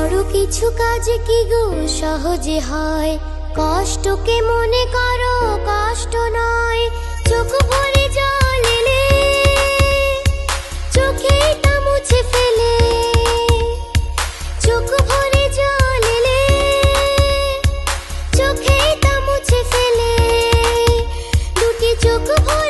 বড় কিছু কাজ কি গো? সহজে হয়। কষ্টকে মনে করো, কষ্ট নয়। চোখ ভরে জল এলে চোখে তা মুছে ফেলে। চোখ ভরে জল এলে চোখে তা মুছে ফেলে। দুটি চোখ ভরে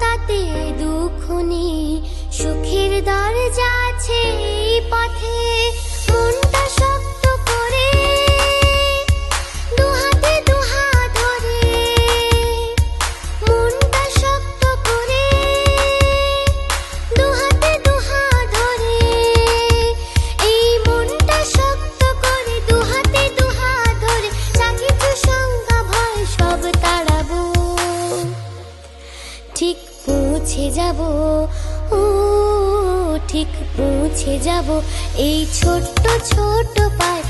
তাতে দুঃখ নেই। সুখের দরজা আছে পথে। যাব ও ঠিক পৌঁছে যাব। এই ছোট্ট ছোট্ট পায়ে